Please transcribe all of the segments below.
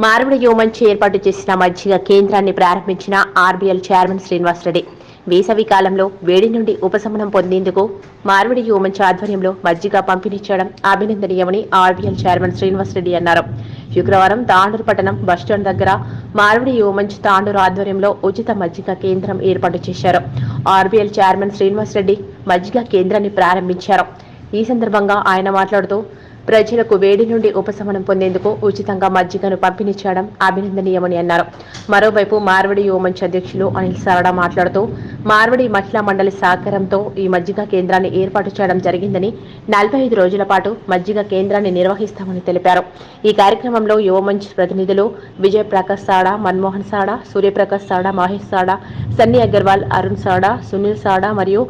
మార్విడి యోమంచి ఏర్పాటు చేసిన మజ్జిగ కేంద్రాన్ని ప్రారంభించిన ఆర్బీఎల్ చైర్మన్ శ్రీనివాసరెడ్డి వేసవి కాలంలో వేడి నుండి ఉపశమనం పొందేందుకు మార్విడి యోమంచి ఆధ్వర్యంలో మజ్జిగ పంపిణీ చేయడం అభినందనీయమని ఆర్బీఎల్ చైర్మన్ శ్రీనివాసరెడ్డి అన్నారు. శుక్రవారం తాండూరు పట్టణం బస్టాండ్ దగ్గర మార్విడి యోమంచి తాండూరు ఆధ్వర్యంలో ఉచిత మజ్జిగ కేంద్రం ఏర్పాటు చేశారు. ఆర్బీఎల్ చైర్మన్ శ్రీనివాసరెడ్డి మజ్జిగ కేంద్రాన్ని ప్రారంభించారు. ఈ సందర్భంగా ఆయన మాట్లాడుతూ ప్రజలకు వేడి నుండి ఉపశమనం పొందేందుకు ఉచితంగా మజ్జిగను పంపిణీ చేయడం అభినందనీయమని అన్నారు. మరోవైపు మార్వడి యోమంచ్ అధ్యక్షులు అనిల్ సరడా మాట్లాడుతూ మార్వడి మహిళా మండలి సహకారంతో ఈ మజ్జిగ కేంద్రాన్ని ఏర్పాటు చేయడం జరిగిందని నలభై ఐదు రోజుల పాటు మజ్జిగ కేంద్రాన్ని నిర్వహిస్తామని తెలిపారు. ఈ కార్యక్రమంలో యువమంచ్ ప్రతినిధులు విజయ్ ప్రకాష్ సాడా మన్మోహన్ సాడా సూర్యప్రకాష్ సాడా మహేష్ సాడా సన్నీ అగర్వాల్ అరుణ్ సాడా సునీల్ సాడా మరియు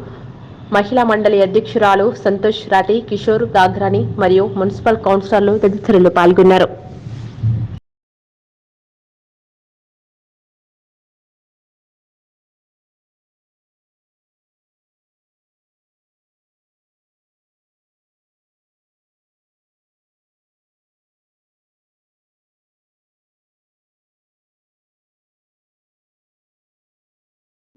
మహిళా మండలి అధ్యక్షురాలు సంతోష్ రాటి కిషోర్ దాగ్రాని మరియు మున్సిపల్ కౌన్సిలర్లు తదితరులు పాల్గొన్నారు.